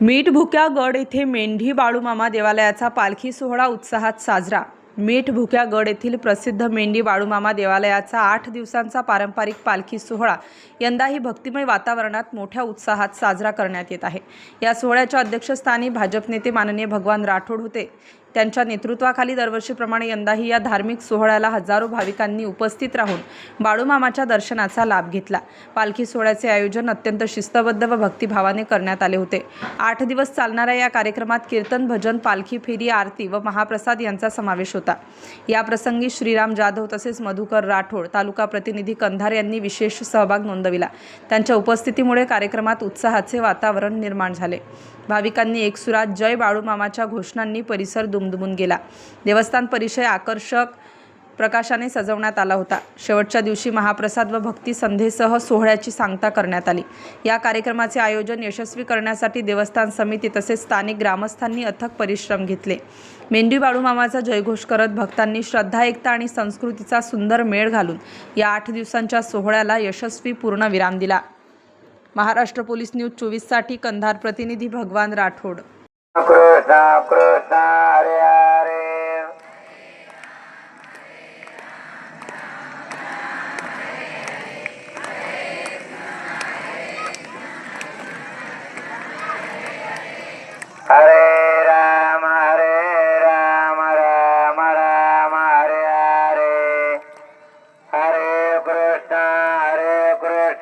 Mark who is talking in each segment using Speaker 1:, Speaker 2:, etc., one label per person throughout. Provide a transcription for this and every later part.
Speaker 1: मीठभुक्या गड येथे मेंढी बाळूमामा देवालयाचा पालखी सोहळा उत्साहात साजरा. मीठभुक्या गड येथील प्रसिद्ध मेंढी बाळूमामा देवालयाचा आठ दिवसांचा पारंपरिक पालखी सोहळा यंदाही भक्तिमय वातावरणात मोठ्या उत्साहात साजरा करण्यात येत आहे. या सोहळ्याच्या अध्यक्षस्थानी भाजप नेते माननीय भगवान राठोड होते. त्यांच्या नेतृत्वाखाली दरवर्षीप्रमाणे यंदाही या धार्मिक सोहळ्याला हजारो भाविकांनी उपस्थित राहून बाळूमामाच्या दर्शनाचा लाभ घेतला. पालखी सोहळ्याचे आयोजन अत्यंत शिस्तबद्ध व भक्तिभावाने करण्यात आले होते. आठ दिवस चालणाऱ्या या कार्यक्रमात कीर्तन भजन पालखी फेरी आरती व महाप्रसाद यांचा समावेश होता. या प्रसंगी श्रीराम जाधव तसेच मधुकर राठोड तालुका प्रतिनिधी कंधार यांनी विशेष सहभाग नोंदविला. त्यांच्या उपस्थितीमुळे कार्यक्रमात उत्साहाचे वातावरण निर्माण झाले. भाविकांनी एकसुरात जय बाळूमामाच्या घोषणांनी परिसर दुमदुमून गेला. देवस्थान परिसर आकर्षक प्रकाशाने सजवण्यात आला होता. शेवटच्या दिवशी महाप्रसाद व भक्ती संध्येसह सोहळ्याची सांगता करण्यात आली. या कार्यक्रमाचे आयोजन यशस्वी करण्यासाठी देवस्थान समिती तसेच स्थानिक ग्रामस्थांनी अथक परिश्रम घेतले. मेंढी बाळूमामाचा जयघोष करत भक्तांनी श्रद्धा एकता आणि संस्कृतीचा सुंदर मेळ घालून या आठ दिवसांच्या सोहळ्याला यशस्वी पूर्ण विराम दिला. महाराष्ट्र पोलीस न्यूज चोवीससाठी कंधार प्रतिनिधी Bhagwan Rathod.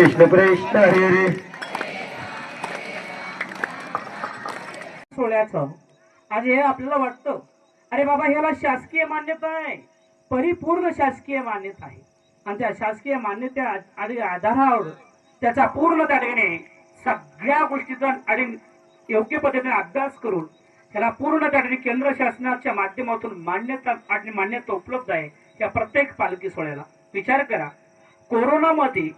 Speaker 2: कृष्ण कृष्ण हरे हरे
Speaker 3: सोहळ्याचं आज हे आपल्याला वाटतं अरे बाबा ह्याला शासकीय मान्यता आहे. परिपूर्ण शासकीय मान्यता आहे. आणि त्या शासकीय मान्यता आणि आधारावर त्याचा पूर्ण त्या ठिकाणी सगळ्या गोष्टीचा आणि योग्य पद्धतीने अभ्यास करून त्याला पूर्ण त्या ठिकाणी केंद्र शासनाच्या माध्यमातून मान्यता आणि मान्यता उपलब्ध आहे. या प्रत्येक पालखी सोहळ्याला विचार करा. कोरोनामध्ये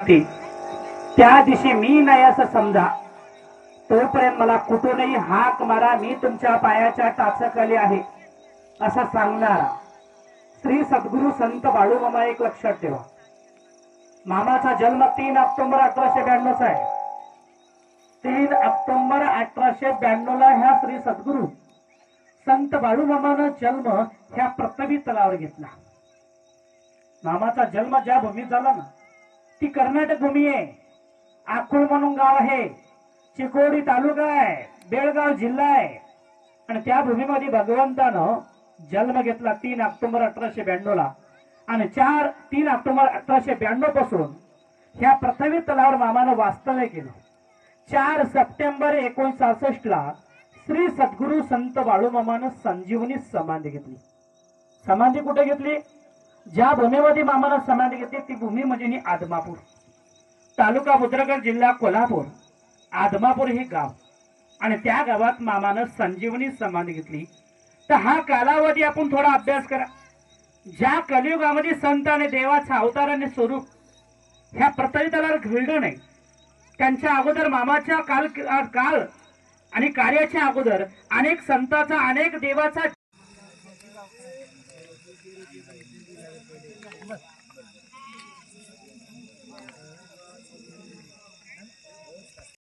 Speaker 3: त्या दिवशी मी नाही असं समजा. तोपर्यंत मला कुठूनही हाक मारा मी तुमच्या पायाच्या टाचखाली आहे असं सांगणारा. श्री सद्गुरु संत बाळूमामा एक लक्षात ठेवा. मामाचा जन्म तीन ऑक्टोबर अठराशे ब्याण्णवचा आहे. तीन ऑक्टोबर अठराशे ब्याण्णव ला ह्या श्री सद्गुरु संत बाळूमामानं जन्म ह्या प्रथमी तलावर घेतला. मामाचा जन्म ज्या भूमीत झाला ना ती कर्नाटक भूमी आहे. आकुळ म्हणून गाव आहे. चिकोडी तालुका आहे. बेळगाव जिल्हा आहे. आणि त्या भूमीमध्ये भगवंतानं जन्म घेतला तीन ऑक्टोबर अठराशे ब्याण्णव ला आणि चार तीन ऑक्टोबर अठराशे ब्याण्णवपासून ह्या पृथ्वी तलावर मामानं वास्तव्य केलं. चार सप्टेंबर एकोणीसशे सहासष्ट ला श्री सद्गुरू संत बाळूमामानं संजीवनी समाधी घेतली. समाधी कुठे घेतली? ज्या भूमीमध्ये मामाला समाधी घेतली ती भूमी म्हणजे आदमापूर. तालुका मुद्रगड जिल्हा कोल्हापूर. आदमापूर हे गाव. आणि त्या गावात मामानं संजीवनी समाधी घेतली. तर हा कालावधी आपण थोडा अभ्यास करा. ज्या कलियुगामध्ये संत आणि देवाचा अवतार आणि स्वरूप ह्या प्रतलिताला घडलं नाही. त्यांच्या अगोदर मामाच्या काल काल आणि कार्याच्या अगोदर अनेक संताचा अनेक देवाचा Yeah, you